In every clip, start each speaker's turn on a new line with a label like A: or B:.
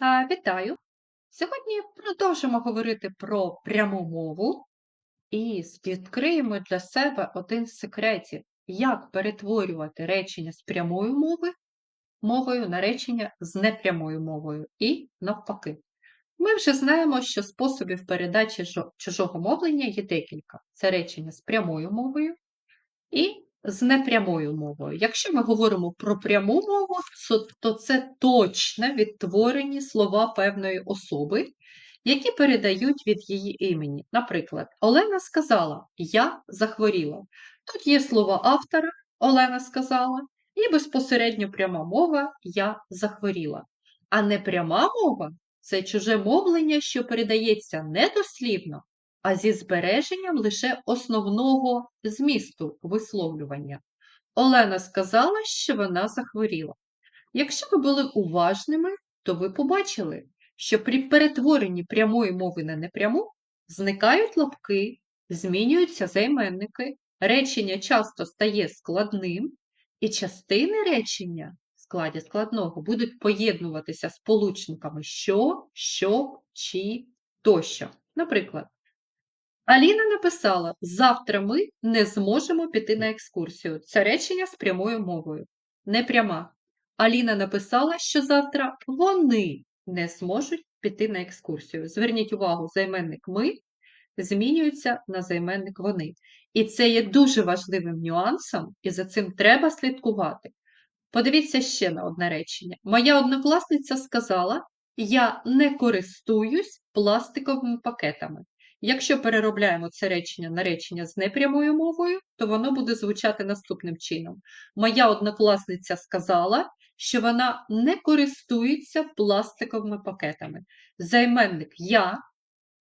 A: Вітаю! Сьогодні продовжимо говорити про пряму мову і відкриємо для себе один з секретів, як перетворювати речення з прямою мови мовою на речення з непрямою мовою і навпаки. Ми вже знаємо, що способів передачі чужого мовлення є декілька: це речення з прямою мовою і з непрямою мовою. Якщо ми говоримо про пряму мову, то це точне відтворені слова певної особи, які передають від її імені. Наприклад, Олена сказала Я захворіла. Тут є слово автора, Олена сказала, і безпосередньо пряма мова Я захворіла. А непряма мова це чуже мовлення, що передається не дослівно, а зі збереженням лише основного змісту висловлювання. Олена сказала, що вона захворіла. Якщо ви були уважними, то ви побачили, що при перетворенні прямої мови на непряму зникають лапки, змінюються займенники, речення часто стає складним, і частини речення в складі складного будуть поєднуватися з получниками що, що, чи тощо. Наприклад, Аліна написала: завтра ми не зможемо піти на екскурсію. Це речення з прямою мовою. Непряма. Аліна написала, що завтра вони не зможуть піти на екскурсію. Зверніть увагу, займенник ми змінюється на займенник вони. І це є дуже важливим нюансом, і за цим треба слідкувати. Подивіться ще на одне речення. Моя однокласниця сказала: я не користуюсь пластиковими пакетами. Якщо переробляємо це речення на речення з непрямою мовою, то воно буде звучати наступним чином. Моя однокласниця сказала, що вона не користується пластиковими пакетами. Займенник я,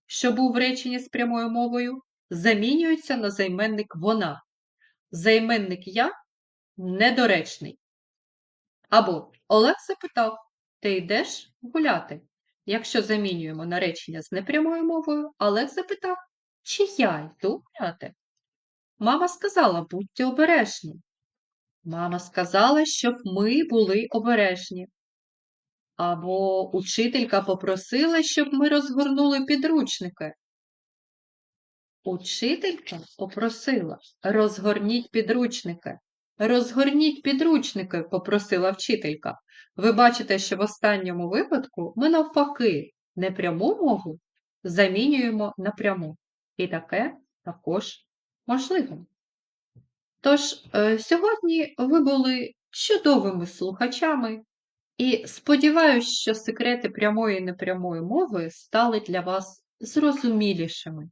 A: що був в реченні з прямою мовою, замінюється на займенник вона. Займенник я недоречний. Або Олег запитав, ти йдеш гуляти? Якщо замінюємо на речення з непрямою мовою, Олег запитав, чи я йду гуляти? Мама сказала, будьте обережні. Мама сказала, щоб ми були обережні. Або учителька попросила, щоб ми розгорнули підручники. Учителька попросила розгорніть підручники. Розгорніть підручники, попросила вчителька. Ви бачите, що в останньому випадку ми навпаки непряму мову замінюємо на пряму. І таке також можливо. Тож, е, сьогодні ви були чудовими слухачами, і сподіваюся, що секрети прямої і непрямої мови стали для вас зрозумілішими.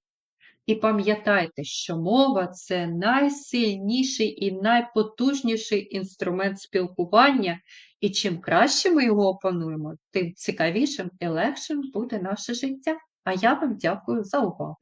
A: І пам'ятайте, що мова це найсильніший і найпотужніший інструмент спілкування, і чим краще ми його опануємо, тим цікавішим і легшим буде наше життя. А я вам дякую за увагу!